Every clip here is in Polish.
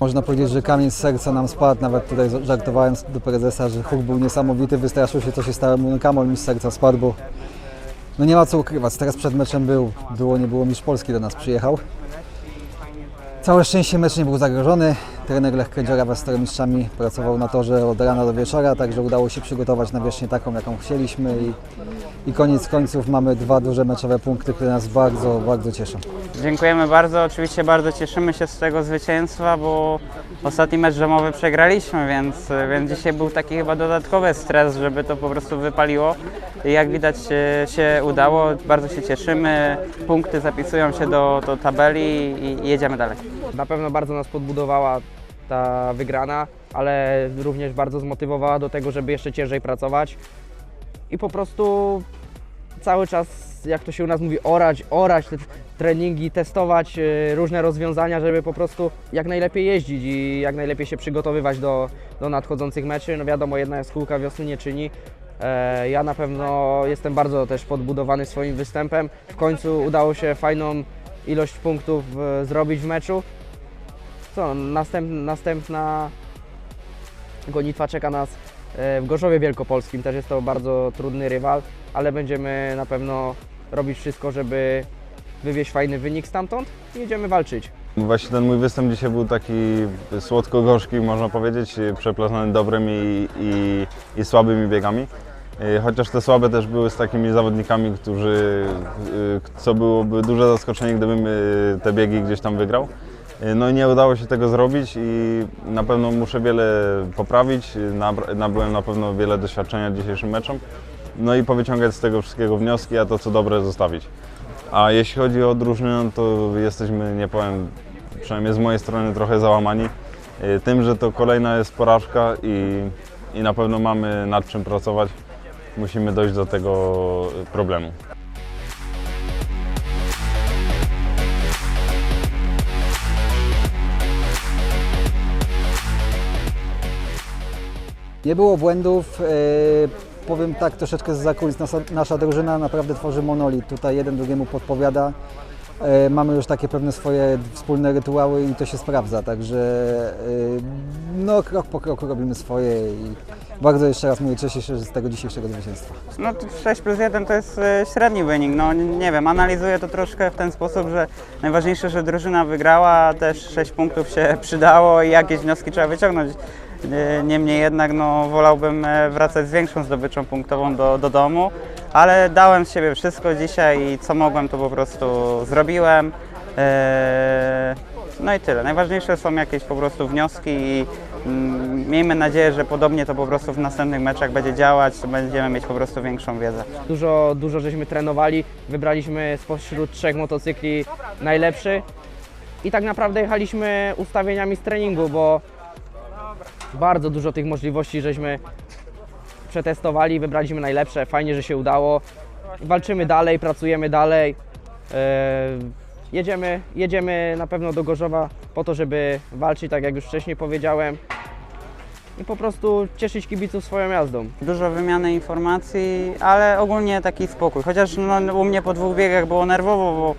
Można powiedzieć, że kamień z serca nam spadł. Nawet tutaj żartowałem do prezesa, że huk był niesamowity, wystraszył się, co się stało. Mówię, Kamol mi z serca spadł, bo no nie ma co ukrywać. Teraz przed meczem był, było nie było, mistrz Polski do nas przyjechał. Całe szczęście mecz nie był zagrożony. Trener Lech Kędziora wraz z mistrzami pracował na torze od rana do wieczora, także udało się przygotować na wierzchnię taką, jaką chcieliśmy i, i koniec końców mamy dwa duże meczowe punkty, które nas bardzo, bardzo cieszą. Dziękujemy bardzo. Oczywiście bardzo cieszymy się z tego zwycięstwa, bo ostatni mecz domowy przegraliśmy, więc, więc dzisiaj był taki chyba dodatkowy stres, żeby to po prostu wypaliło. I jak widać e, się udało, bardzo się cieszymy. Punkty zapisują się do, do tabeli i jedziemy dalej. Na pewno bardzo nas podbudowała ta wygrana, ale również bardzo zmotywowała do tego, żeby jeszcze ciężej pracować i po prostu cały czas, jak to się u nas mówi, orać, orać te treningi, testować e, różne rozwiązania, żeby po prostu jak najlepiej jeździć i jak najlepiej się przygotowywać do, do nadchodzących meczy. No wiadomo, jedna jaskółka wiosny nie czyni. E, Ja na pewno jestem bardzo też podbudowany swoim występem. W końcu udało się fajną ilość punktów e, zrobić w meczu. Co, następ, następna gonitwa czeka nas e, w Gorzowie Wielkopolskim. Też jest to bardzo trudny rywal, ale będziemy na pewno robić wszystko, żeby wywieźć fajny wynik stamtąd i jedziemy walczyć. Właśnie ten mój występ dzisiaj był taki słodko-gorzki, można powiedzieć, przeplatany dobrymi i, i słabymi biegami. Y, Chociaż te słabe też były z takimi zawodnikami, którzy, y, co byłoby duże zaskoczenie, gdybym te biegi gdzieś tam wygrał. Y, No nie udało się tego zrobić i na pewno muszę wiele poprawić. Nabyłem na pewno wiele doświadczenia dzisiejszym meczem. No i powyciągać z tego wszystkiego wnioski, a to co dobre zostawić. A jeśli chodzi o drużynę, no to jesteśmy, nie powiem, przynajmniej z mojej strony trochę załamani y, tym, że to kolejna jest porażka i, i na pewno mamy nad czym pracować. Musimy dojść do tego problemu. Nie było błędów. e, Powiem tak troszeczkę z zakulis. Nasza, nasza drużyna naprawdę tworzy monolit. Tutaj jeden drugiemu podpowiada. E, Mamy już takie pewne swoje wspólne rytuały i to się sprawdza. Także e, no, krok po kroku robimy swoje i bardzo jeszcze raz mówię, cieszę się z tego dzisiejszego zwycięstwa. No to 6 plus 1 to jest średni wynik. No nie wiem, analizuję to troszkę w ten sposób, że najważniejsze, że drużyna wygrała, też 6 punktów się przydało i jakieś wnioski trzeba wyciągnąć. E, Niemniej jednak no, wolałbym e, wracać z większą zdobyczą punktową do, do domu, ale dałem z siebie wszystko dzisiaj i co mogłem to po prostu zrobiłem. E, No i tyle. Najważniejsze są jakieś po prostu wnioski i mm, miejmy nadzieję, że podobnie to po prostu w następnych meczach będzie działać, to będziemy mieć po prostu większą wiedzę. Dużo, dużo żeśmy trenowali, wybraliśmy spośród trzech motocykli najlepszy i tak naprawdę jechaliśmy ustawieniami z treningu, bo bardzo dużo tych możliwości żeśmy przetestowali, wybraliśmy najlepsze, fajnie, że się udało. Walczymy dalej, pracujemy dalej. E, Jedziemy, jedziemy na pewno do Gorzowa po to, żeby walczyć, tak jak już wcześniej powiedziałem. I po prostu cieszyć kibiców swoją jazdą. Dużo wymiany informacji, ale ogólnie taki spokój. Chociaż no, u mnie po dwóch biegach było nerwowo, bo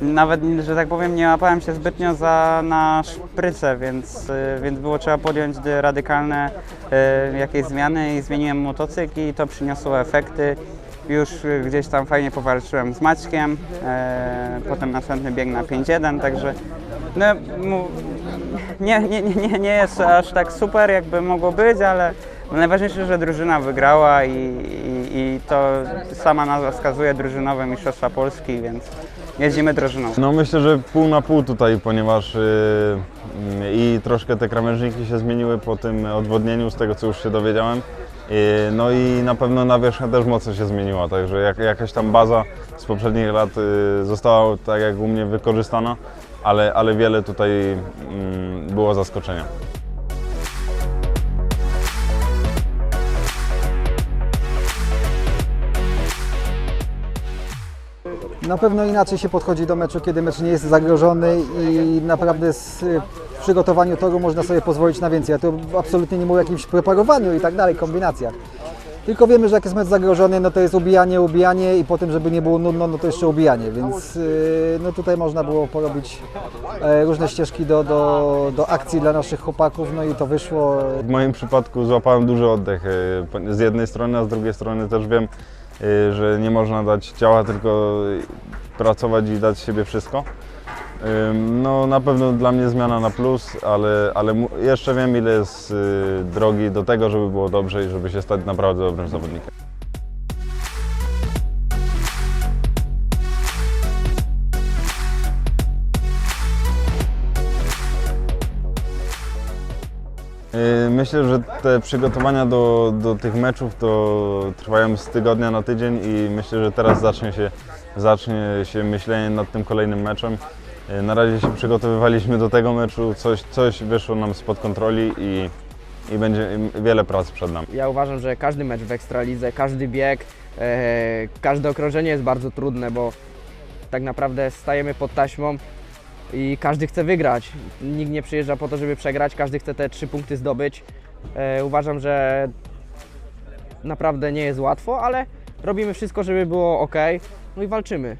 nawet, że tak powiem, nie łapałem się zbytnio za, na szprycę, więc, y, więc było trzeba podjąć radykalne y, jakieś zmiany i zmieniłem motocykl i to przyniosło efekty. Już y, gdzieś tam fajnie powalczyłem z Maćkiem, potem następny bieg na 5.1, także no, nie, nie, nie, nie jest aż tak super, jakby mogło być, ale najważniejsze, że drużyna wygrała i, i, i to sama nazwa wskazuje drużynowe Mistrzostwa Polski, więc jeździmy drużyną. No myślę, że pół na pół tutaj, ponieważ yy, i troszkę te krawężniki się zmieniły po tym odwodnieniu, z tego co już się dowiedziałem. Yy, no i na pewno nawierzchnia też mocno się zmieniła, także jak, jakaś tam baza z poprzednich lat yy, została tak jak u mnie wykorzystana, ale, ale wiele tutaj yy, było zaskoczenia. Na pewno inaczej się podchodzi do meczu, kiedy mecz nie jest zagrożony i naprawdę z, w przygotowaniu toru można sobie pozwolić na więcej. Ja tu absolutnie nie mówię o jakimś preparowaniu i tak dalej, kombinacjach. Tylko wiemy, że jak jest mecz zagrożony, no to jest ubijanie, ubijanie i po tym, żeby nie było nudno, no to jeszcze ubijanie, więc y, no tutaj można było porobić e, różne ścieżki do, do, do akcji dla naszych chłopaków, no i to wyszło. W moim przypadku złapałem duży oddech y, z jednej strony, a z drugiej strony też wiem, że nie można dać ciała, tylko y, pracować i dać siebie wszystko. No na pewno dla mnie zmiana na plus, ale, ale jeszcze wiem ile jest y, drogi do tego, żeby było dobrze i żeby się stać naprawdę dobrym zawodnikiem. Myślę, że te przygotowania do, do tych meczów to trwają z tygodnia na tydzień i myślę, że teraz zacznie się, zacznie się myślenie nad tym kolejnym meczem. Yy, Na razie się przygotowywaliśmy do tego meczu, coś, coś wyszło nam spod kontroli i, i będzie wiele pracy przed nami. Ja uważam, że każdy mecz w Ekstralidze, każdy bieg, e, każde okrążenie jest bardzo trudne, bo tak naprawdę stajemy pod taśmą i każdy chce wygrać. Nikt nie przyjeżdża po to, żeby przegrać, każdy chce te trzy punkty zdobyć. E, uważam, że naprawdę nie jest łatwo, ale robimy wszystko, żeby było ok. No i walczymy.